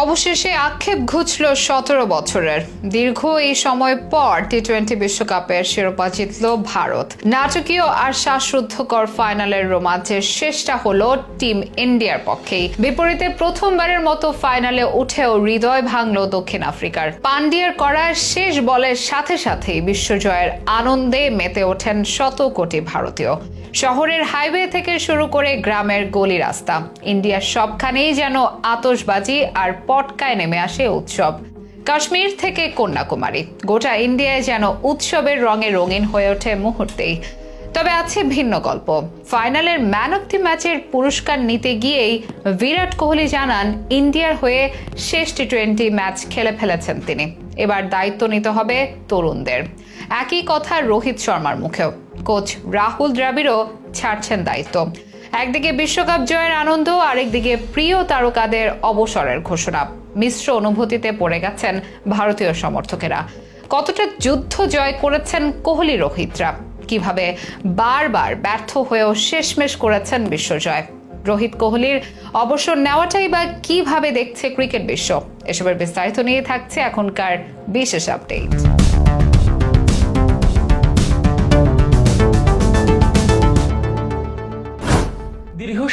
অবশেষে আক্ষেপ ঘুচল সতেরো বছরের। দীর্ঘ এই সময় পর টি টোয়েন্টি বিশ্বকাপের শিরোপা জিতল ভারত। নাটকীয় আর শ্বাসরুদ্ধকর ফাইনালের রোমাঞ্চের শেষটা হলো টিম ইন্ডিয়ার পক্ষেই। বিপরীতে প্রথমবারের মতো ফাইনালে উঠেও হৃদয় ভাঙল দক্ষিণ আফ্রিকার। পান্ডিয়ার করা শেষ বলের সাথে সাথেই বিশ্বজয়ের আনন্দে মেতে ওঠেন শত কোটি ভারতীয়। শহরের হাইওয়ে থেকে শুরু করে গ্রামের গলি রাস্তা। ইন্ডিয়ার সবখানেই যেন আতশবাজি আর পটকায় নেমে আসে উৎসব। কাশ্মীর থেকে কন্যাকুমারী। গোটা ইন্ডিয়ায় যেন উৎসবের রঙে রঙিন হয়ে ওঠে মুহূর্তেই। তবে আছে ভিন্ন গল্প। ফাইনালের ম্যান অফ দি ম্যাচের পুরস্কার নিতে গিয়েই বিরাট কোহলি জানান, ইন্ডিয়ার হয়ে শেষ টি টোয়েন্টি ম্যাচ খেলে ফেলেছেন তিনি। এবার দায়িত্ব নিতে হবে তরুণদের। একই কথা রোহিত শর্মার মুখেও। কোচ রাহুল দ্রাবিড়ও ছাড়ছেন দায়িত্ব। একদিকে বিশ্বকাপ জয়ের আনন্দ, আরেকদিকে প্রিয় তারকাদের অবসরের ঘোষণা। মিশ্র অনুভূতিতে পড়ে গেছেন ভারতীয় সমর্থকেরা। কতটা যুদ্ধ জয় করেছেন কোহলি রোহিতরা? কীভাবে বারবার ব্যর্থ হয়েও শেষমেশ করেছেন বিশ্বজয় রোহিত কোহলির অবসর নেওয়াটাই বা কীভাবে দেখছে ক্রিকেট বিশ্ব? এসবের বিস্তারিত নিয়ে থাকছে এখনকার বিশেষ আপডেট।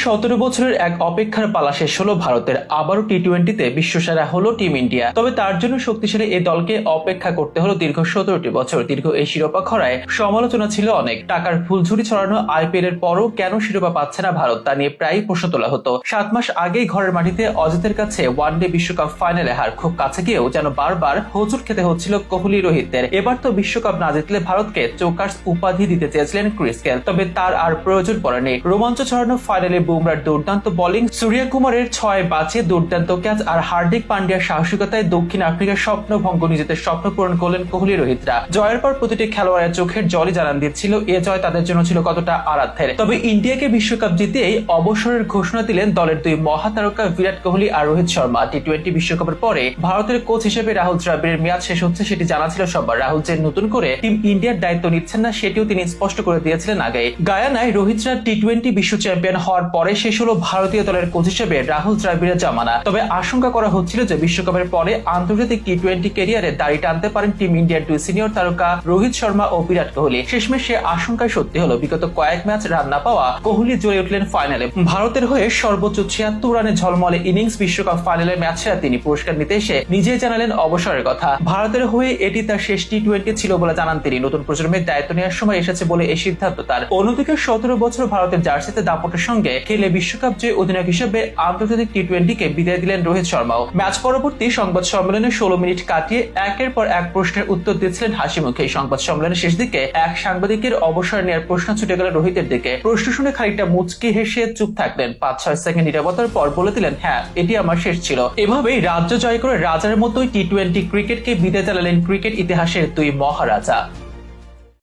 সতেরো বছরের এক অপেক্ষার পালা শেষ হলো ভারতের। আবারও টি টোয়েন্টিতে বিশ্বসেরা হলো টিম ইন্ডিয়া তবে তার জন্য শক্তিশালী এই দলকে অপেক্ষা করতে হলো দীর্ঘ সতেরোটি বছর। দীর্ঘ এই শিরোপা খরায় সমালোচনা ছিল অনেক। টাকার ফুলঝুরি ছড়ানো আইপিএল এর পরও কেন শিরোপা পাচ্ছে না ভারত, তা নিয়ে প্রায়ই প্রশ্ন তোলা হতো। সাত মাস আগেই ঘরের মাটিতে অজিতের কাছে ওয়ান ডে বিশ্বকাপ ফাইনালে হার। খুব কাছে গিয়েও যেন বারবার হোঁচট খেতে হচ্ছিল কোহলি রোহিতদের এবার তো বিশ্বকাপ না জিতলে ভারতকে চৌকার্স উপাধি দিতে চেয়েছিলেন ক্রিস গেল। তবে তার আর প্রয়োজন পড়েনি। রোমাঞ্চ ছড়ানো ফাইনালে বুমরার দুর্দান্ত বোলিং সূর্য কুমারের ছয় বাঁচে দুর্দান্ত ক্যাচ আর হার্দিক পান্ডিয়ার সাহসিকতায় দক্ষিণ আফ্রিকার স্বপ্ন ভঙ্গ নিজেদের স্বপ্ন পূরণ করলেন কোহলি রোহিতরা। জয়ের পর প্রতিটি খেলোয়াড়ের চোখের জলই জানান দিচ্ছিল। এ জয় তাদের জন্য ছিল কতটা আরাধ্যের। তবে ইন্ডিয়াকে বিশ্বকাপ জিতেই অবসরের ঘোষণা দিলেন দলের দুই মহাতারকা বিরাট কোহলি আর রোহিত শর্মা। টি টোয়েন্টি বিশ্বকাপের পরে ভারতের কোচ হিসেবে রাহুল দ্রাবিড়ের মেয়াদ শেষ হচ্ছে সেটি জানা ছিল সবার রাহুল যে নতুন করে টিম ইন্ডিয়ার দায়িত্ব নিচ্ছেন না, সেটিও তিনি স্পষ্ট করে দিয়েছিলেন আগে। গায়ানায় রোহিতরা টি টোয়েন্টি বিশ্ব চ্যাম্পিয়ন হওয়ার পরে শেষ হলো ভারতীয় দলের কোচ হিসেবে রাহুল দ্রাবিড়ের জামানা। তবে আশঙ্কা করা হচ্ছিল যে বিশ্বকাপের পরে আন্তর্জাতিক টি টোয়েন্টি ক্যারিয়ারে দাড়ি টানতে পারেন টিম ইন্ডিয়ার দুই সিনিয়র তারকা রোহিত শর্মা ও বিরাট কোহলি। শেষমেশ সে আশঙ্কায় সত্যি হলো, বিগত কয়েক ম্যাচ রান না পাওয়া কোহলি জয়ে উঠলেন ফাইনালে। ভারতের হয়ে সর্বোচ্চ ছিয়াত্তর রানে ঝলমলে ইনিংস বিশ্বকাপ ফাইনালের ম্যাচ সেরা তিনি পুরস্কার নিতে এসে নিজেই জানালেন অবসরের কথা। ভারতের হয়ে এটি তার শেষ টি টোয়েন্টি ছিল বলে জানান তিনি। নতুন প্রজন্মের দায়িত্ব নেওয়ার সময় এসেছে বলে এই সিদ্ধান্ত তার। অন্যদিকে সতেরো বছর ভারতের জার্সিতে দাপটের সঙ্গে খেলে বিশ্বকাপ জয়ী অধিনায়ক হিসেবে আন্তর্জাতিক টি টোয়েন্টিকে বিদায় দিলেন রোহিত শর্মাও। ম্যাচ পরবর্তী সংবাদ সম্মেলনে ষোলো মিনিট কাটিয়ে একের পর এক প্রশ্নের উত্তর দিচ্ছিলেন হাসি মুখে। সংবাদ সম্মেলনের শেষ দিকে এক সাংবাদিকের অবসর নেওয়ার প্রশ্ন ছুটে গেল রোহিতের দিকে। প্রশ্ন শুনে খানিকটা মুচকি হেসে চুপ থাকলেন। পাঁচ, ছয় সেকেন্ড নিরাপত্তার পর বলে দিলেন হ্যাঁ এটি আমার শেষ ছিল। এভাবেই রাজ্য জয় করে রাজার মতোই টি টোয়েন্টি ক্রিকেটকে বিদায় চালালেন ক্রিকেট ইতিহাসের দুই মহারাজা।